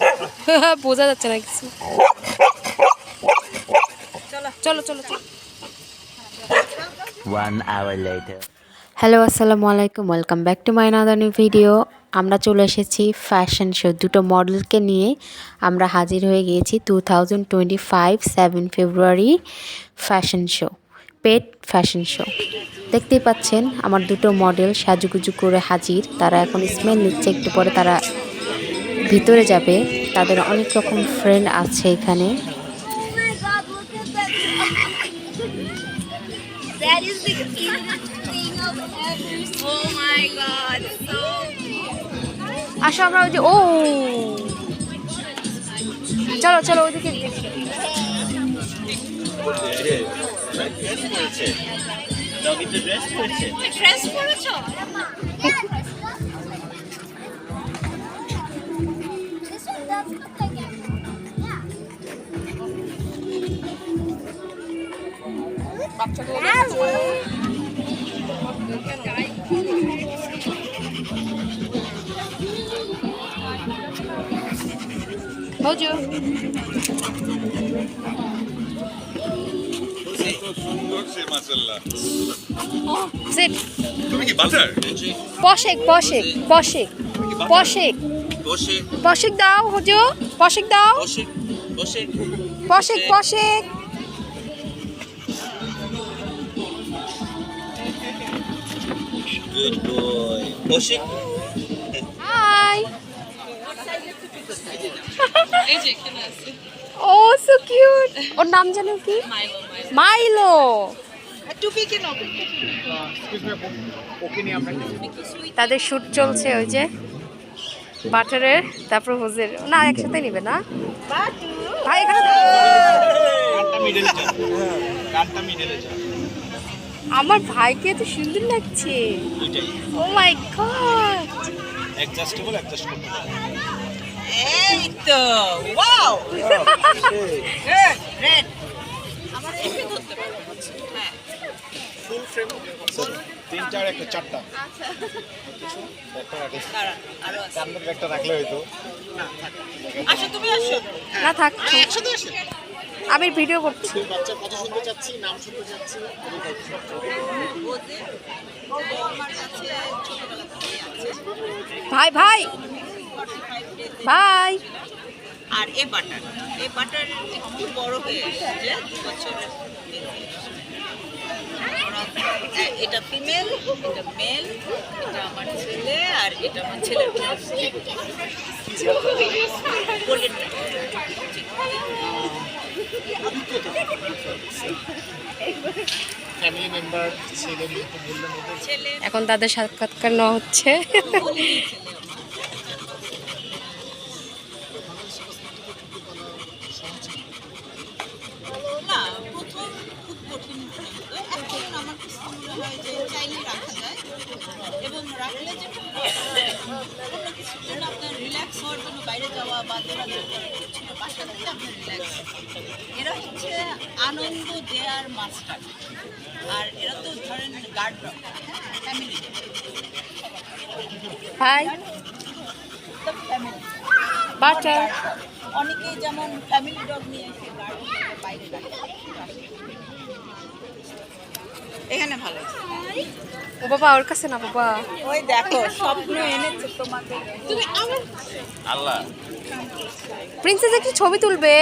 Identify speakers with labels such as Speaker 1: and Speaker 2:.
Speaker 1: বোঝা যাচ্ছে না কিছু। চলো চলো চলো
Speaker 2: One hour later.
Speaker 1: হ্যালো আসসালামু আলাইকুম। Welcome back to my another new video আমরা চলে এসেছি ফ্যাশন শো দুটো মডেলকে নিয়ে। আমরা হাজির হয়ে গিয়েছি two thousand twenty five seven February fashion show pet fashion show দেখতেই পাচ্ছেন আমার দুটো মডেল সাজুগুজু করে হাজির। তারা এখন স্মেল নিচ্ছে একটু পরে তারা ভিতরে যাবে তাদের অনেক রকম ফ্রেন্ড আছে এখানে।
Speaker 3: That is the cutest thing I've ever seen. Oh my god, so
Speaker 1: আসো আমরা ওই যে ও! চলো চলো ওইদিকে
Speaker 3: ড্রেস পরেছো।
Speaker 4: মাশাআল্লাহ।
Speaker 1: সিট।
Speaker 4: তুমি কি বাটার
Speaker 1: পশেক পশেক পশেক পশেক
Speaker 5: বসে।
Speaker 1: দাও হজু পশেক দাও।
Speaker 5: বসে বসে
Speaker 1: পশেক পশেক।
Speaker 5: গুড বয় বসে
Speaker 1: হাই ও সো কিউট ওর নাম জানো কি? মাইলো তাদের শুট চলছে ওই যে। বাটারের তারপর হোজের। না একসাথে নিবে না? ভাই এখানে আমার ভাইকে এত সুন্দর লাগছে। Oh my god.
Speaker 5: Adjustable adjust করতে
Speaker 6: এই তো ওয়াও।
Speaker 5: একটা চারটা। একটা রাখলে একটা রাখলে হয়তো
Speaker 6: তুমি আসো।
Speaker 1: না থাক। আমি ভিডিও করছি।
Speaker 5: বাচ্চা কত শুনতে চাচ্ছি নাম শুনতে চাচ্ছি?
Speaker 1: ভাই ভাই। ভাই।
Speaker 6: আর এ বাটার। এ বাটার একটু বড় হয়ে এসেছে দু বছরের এটা ফিমেল এটা মেল এটা আমার ছেলে আর এটা আমার ছেলের
Speaker 1: এখন তাদের সাক্ষাৎকার নেওয়া হচ্ছে
Speaker 6: না প্রথম খুব কঠিন মনে হতো এখন আমার কাছে মনে হয় যে চাইলে রাখা যায় এবং রাখলে কিছুর জন্য আপনার রিল্যাক্স হওয়ার জন্য বাইরে যাওয়া বা দৌড়াদৌড়ি করার কিছু রিল্যাক্স এরা হচ্ছে আনন্দ দেয়ার মাস্টার আর এরা তো ধরেন গার্ড ফ্যামিলি
Speaker 1: হাই
Speaker 6: অনেকেই যেমন ফ্যামিলি ডগ নিয়ে এসে গার্ড বাইরে রাখে এখানে ভালো
Speaker 1: ও বাবা ওর কাছে না বাবা?
Speaker 6: ওই দেখো স্বপ্ন এনেছে তোমাদের
Speaker 5: আল্লাহ।
Speaker 1: প্রিন্সেস একটু ছবি তুলবে?